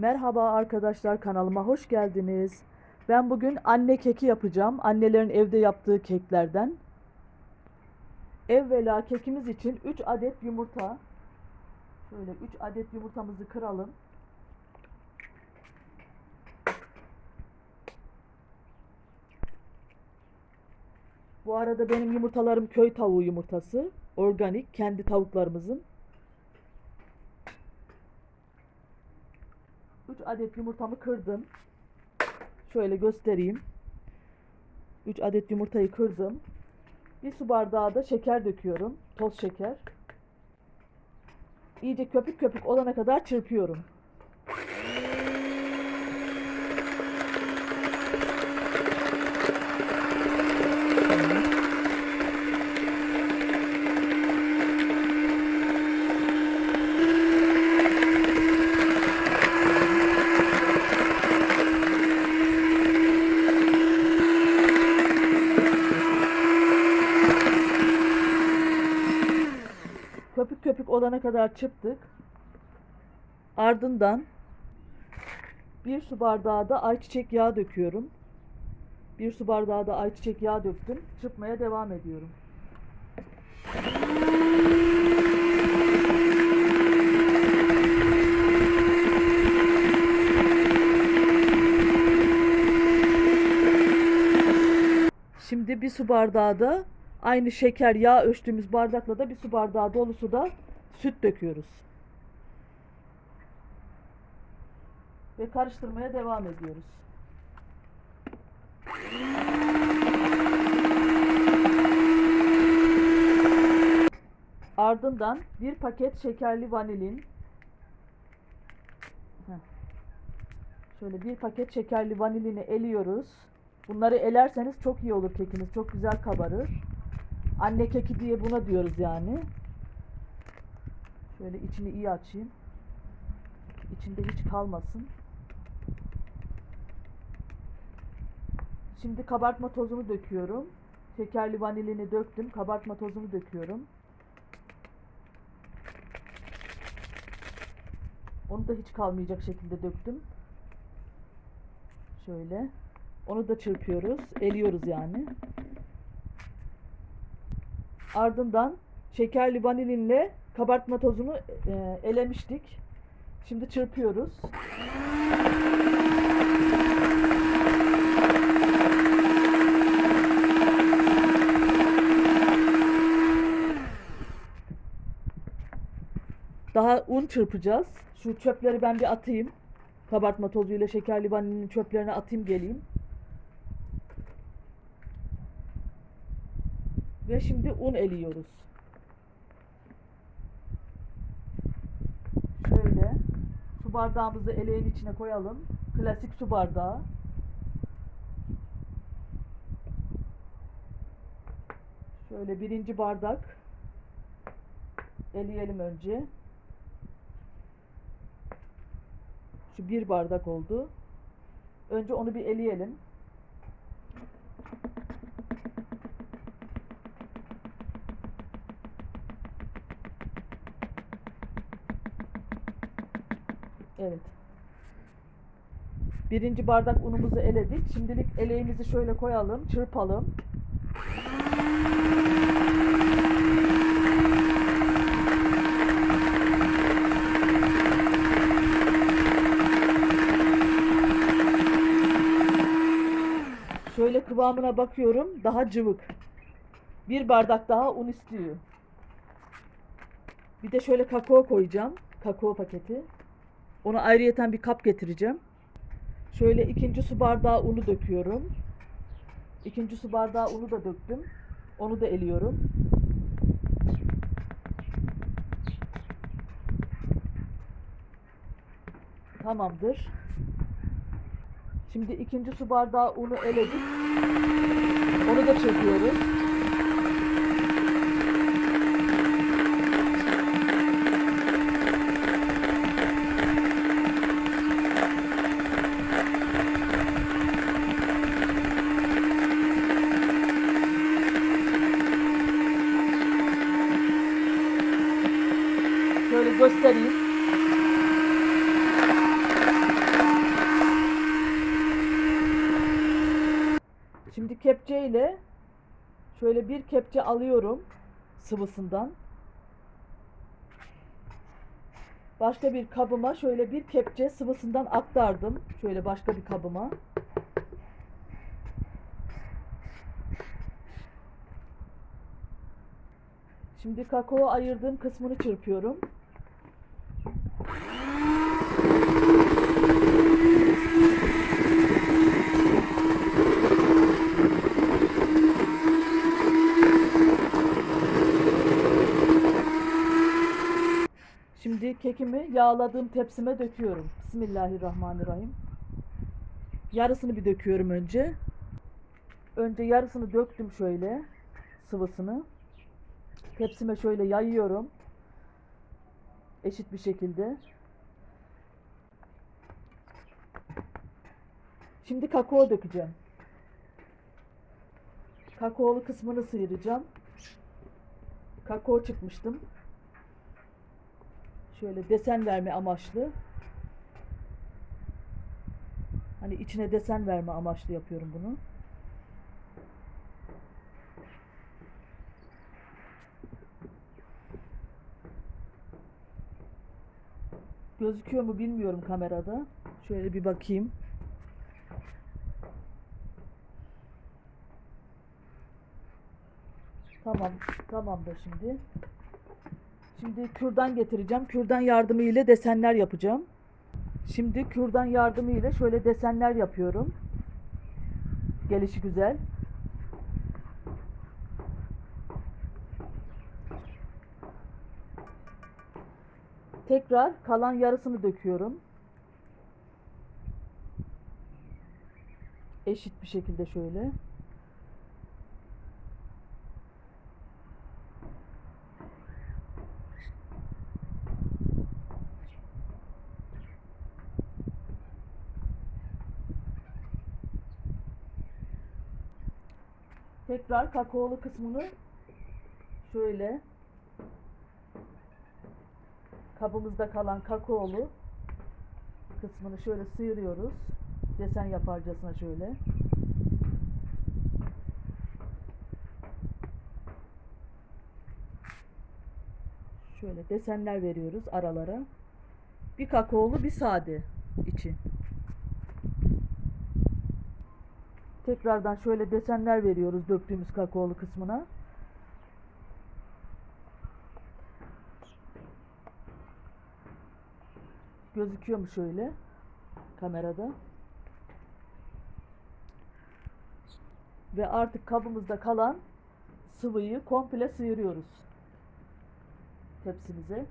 Merhaba arkadaşlar kanalıma hoş geldiniz. Ben bugün anne keki yapacağım. Annelerin evde yaptığı keklerden. Evvela kekimiz için 3 adet yumurta. Şöyle 3 adet yumurtamızı kıralım. Bu arada benim yumurtalarım köy tavuğu yumurtası. Organik kendi tavuklarımızın. 3 adet yumurtamı kırdım. Şöyle göstereyim. 3 adet yumurtayı kırdım. Bir su bardağı da şeker döküyorum. Toz şeker. İyice köpük köpük olana kadar çırpıyorum. Olana kadar çırptık. Ardından bir su bardağı da ayçiçek yağı döküyorum. Bir su bardağı da ayçiçek yağı döktüm. Çırpmaya devam ediyorum. Şimdi bir su bardağı da aynı şeker yağ ölçtüğümüz bardakla da bir su bardağı dolusu da süt döküyoruz. Ve karıştırmaya devam ediyoruz. Ardından bir paket şekerli vanilin. Şöyle bir paket şekerli vanilini eliyoruz. Bunları elerseniz çok iyi olur kekiniz. Çok güzel kabarır. Anne keki diye buna diyoruz yani. Şöyle içini iyi açayım. İçinde hiç kalmasın. Şimdi kabartma tozunu döküyorum. Şekerli vanilini döktüm. Kabartma tozunu döküyorum. Onu da hiç kalmayacak şekilde döktüm. Şöyle. Onu da çırpıyoruz. Eliyoruz yani. Ardından şekerli vanilinle kabartma tozunu e, elemiştik. Şimdi çırpıyoruz. Daha un çırpacağız. Şu çöpleri ben bir atayım. Kabartma tozuyla şekerli vanilinin çöplerini atayım geleyim. Ve şimdi un eliyoruz. Şöyle su bardağımızı eleğin içine koyalım. Klasik su bardağı. Şöyle birinci bardak eleyelim önce. Şu bir bardak oldu. Önce onu bir eleyelim. Evet. Birinci bardak unumuzu eledik. Şimdilik eleğimizi şöyle koyalım, çırpalım. Şöyle kıvamına bakıyorum. Daha cıvık. Bir bardak daha un istiyor. Bir de şöyle kakao koyacağım. Kakao paketi. Ona ayrıyeten bir kap getireceğim. Şöyle ikinci su bardağı unu döküyorum. İkinci su bardağı unu da döktüm. Onu da eliyorum. Tamamdır. Şimdi ikinci su bardağı unu eledik. Onu da çekiyoruz. göstereyim. Şimdi kepçe ile şöyle bir kepçe alıyorum sıvısından. Başka bir kabıma şöyle bir kepçe sıvısından aktardım. Şöyle başka bir kabıma. Şimdi kakao ayırdığım kısmını çırpıyorum. Yağladığım tepsime döküyorum. Bismillahirrahmanirrahim. Yarısını bir döküyorum önce. Önce yarısını döktüm şöyle sıvısını. Tepsime şöyle yayıyorum. Eşit bir şekilde. Şimdi kakao dökeceğim. Kakaolu kısmını sıyıracağım. Kakao çıkmıştım. Şöyle desen verme amaçlı. Hani içine desen verme amaçlı yapıyorum bunu. Gözüküyor mu bilmiyorum kamerada. Şöyle bir bakayım. Tamam, tamamdır şimdi. Şimdi kürdan getireceğim. Kürdan yardımı ile desenler yapacağım. Şimdi kürdan yardımı ile şöyle desenler yapıyorum. Gelişi güzel. Tekrar kalan yarısını döküyorum. Eşit bir şekilde şöyle. Tekrar kakaolu kısmını şöyle kabımızda kalan kakaolu kısmını şöyle sıyırıyoruz. Desen yaparcasına şöyle. Şöyle desenler veriyoruz aralara. Bir kakaolu bir sade içi. Tekrardan şöyle desenler veriyoruz döktüğümüz kakaolu kısmına. Gözüküyor mu şöyle kamerada? Ve artık kabımızda kalan sıvıyı komple sıyırıyoruz tepsimize.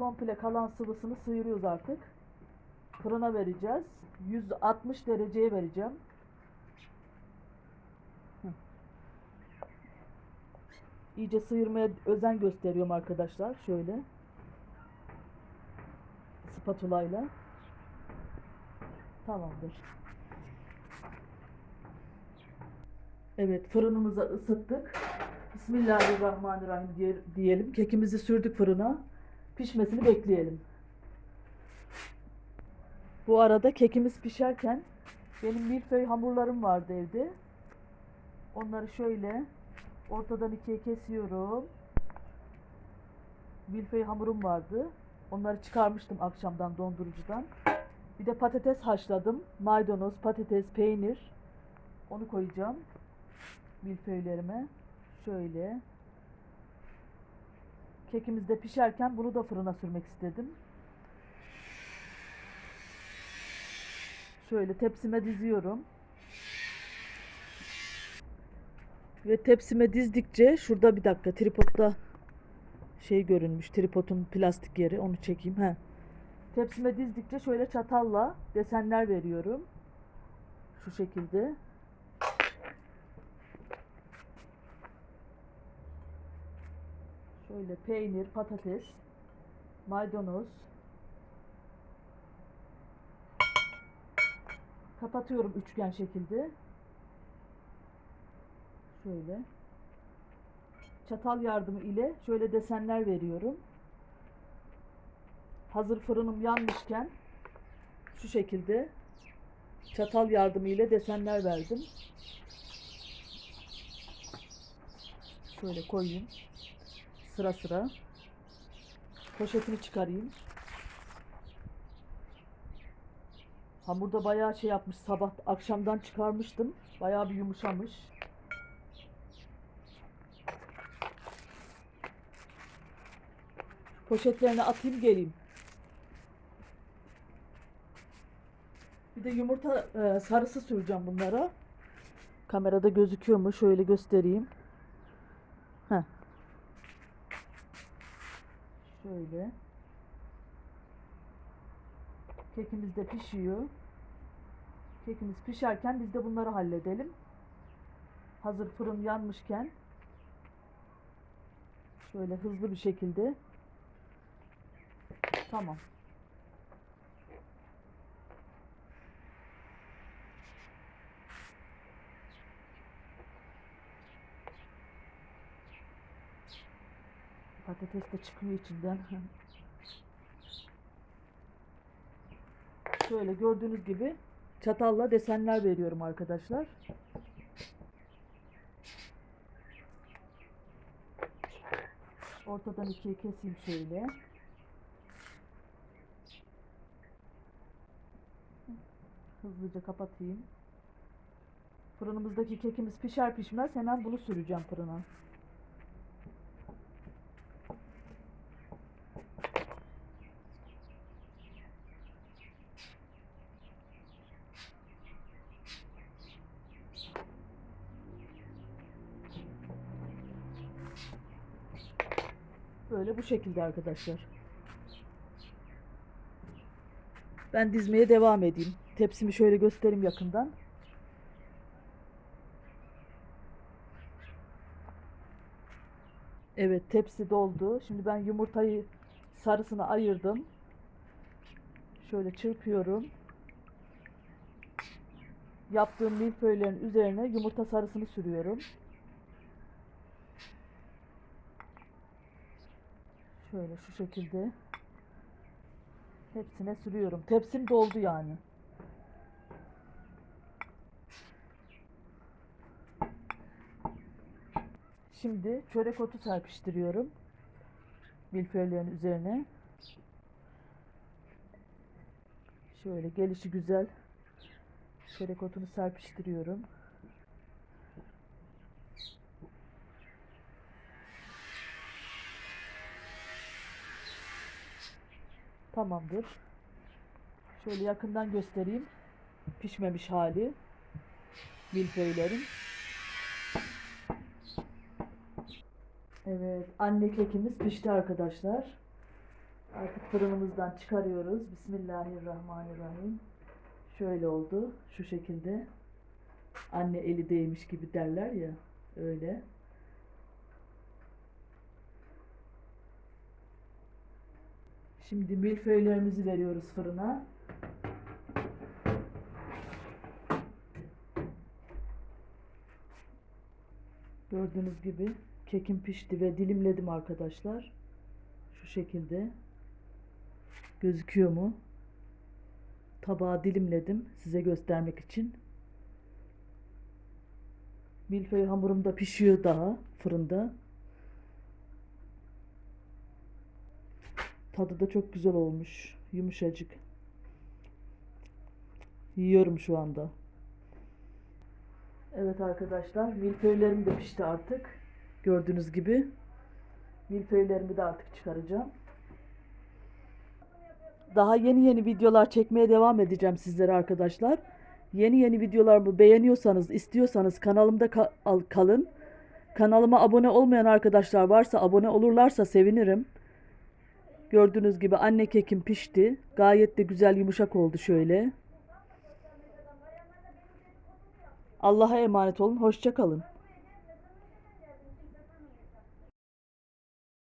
Komple kalan sıvısını sıyırıyoruz artık. Fırına vereceğiz. 160 dereceye vereceğim. İyice sıyırmaya özen gösteriyorum arkadaşlar. Şöyle. Spatula ile. Tamamdır. Evet fırınımıza ısıttık. Bismillahirrahmanirrahim diye- diyelim. Kekimizi sürdük fırına pişmesini bekleyelim. Bu arada kekimiz pişerken benim milföy hamurlarım vardı evde. Onları şöyle ortadan ikiye kesiyorum. Milföy hamurum vardı. Onları çıkarmıştım akşamdan dondurucudan. Bir de patates haşladım. Maydanoz, patates, peynir. Onu koyacağım milföylerime. Şöyle. Kekimiz de pişerken bunu da fırına sürmek istedim. Şöyle tepsime diziyorum. Ve tepsime dizdikçe şurada bir dakika tripodda şey görünmüş. Tripodun plastik yeri. Onu çekeyim. He. Tepsime dizdikçe şöyle çatalla desenler veriyorum. Şu şekilde. Şöyle peynir, patates, maydanoz. Kapatıyorum üçgen şekilde. Şöyle. Çatal yardımı ile şöyle desenler veriyorum. Hazır fırınım yanmışken Şu şekilde çatal yardımıyla desenler verdim. Şöyle koyayım. Sıra sıra. Poşetini çıkarayım. Hamurda bayağı şey yapmış. Sabah akşamdan çıkarmıştım. Bayağı bir yumuşamış. Poşetlerine atayım geleyim. Bir de yumurta e, sarısı süreceğim bunlara. Kamerada gözüküyor mu? Şöyle göstereyim. Şöyle. Kekimiz de pişiyor. Kekimiz pişerken biz de bunları halledelim. Hazır fırın yanmışken şöyle hızlı bir şekilde tamam. Patates de çıkıyor içinden. Şöyle gördüğünüz gibi çatalla desenler veriyorum arkadaşlar. Ortadan ikiye keseyim şöyle. Hızlıca kapatayım. Fırınımızdaki kekimiz pişer pişmez hemen bunu süreceğim fırına. Böyle bu şekilde arkadaşlar. Ben dizmeye devam edeyim. Tepsimi şöyle göstereyim yakından. Evet tepsi doldu. Şimdi ben yumurtayı sarısını ayırdım. Şöyle çırpıyorum. Yaptığım milföylerin üzerine yumurta sarısını sürüyorum. Şöyle şu şekilde hepsine sürüyorum. Tepsim doldu yani. Şimdi çörek otu serpiştiriyorum. Milföylerin üzerine. Şöyle gelişi güzel çörek otunu serpiştiriyorum. Tamamdır. Şöyle yakından göstereyim. Pişmemiş hali. Milföylerin. Evet, anne kekimiz pişti arkadaşlar. Artık fırınımızdan çıkarıyoruz. Bismillahirrahmanirrahim. Şöyle oldu. Şu şekilde. Anne eli değmiş gibi derler ya. Öyle. Şimdi milföylerimizi veriyoruz fırına. Gördüğünüz gibi kekim pişti ve dilimledim arkadaşlar. Şu şekilde. Gözüküyor mu? Tabağa dilimledim size göstermek için. Milföy hamurum da pişiyor daha fırında. Tadı da çok güzel olmuş. Yumuşacık. Yiyorum şu anda. Evet arkadaşlar, milföylerim de pişti artık. Gördüğünüz gibi. Milföylerimi de artık çıkaracağım. Daha yeni yeni videolar çekmeye devam edeceğim sizlere arkadaşlar. Yeni yeni videolarımı beğeniyorsanız, istiyorsanız kanalımda ka- al- kalın. Kanalıma abone olmayan arkadaşlar varsa abone olurlarsa sevinirim. Gördüğünüz gibi anne kekim pişti. Gayet de güzel yumuşak oldu şöyle. Allah'a emanet olun. Hoşça kalın.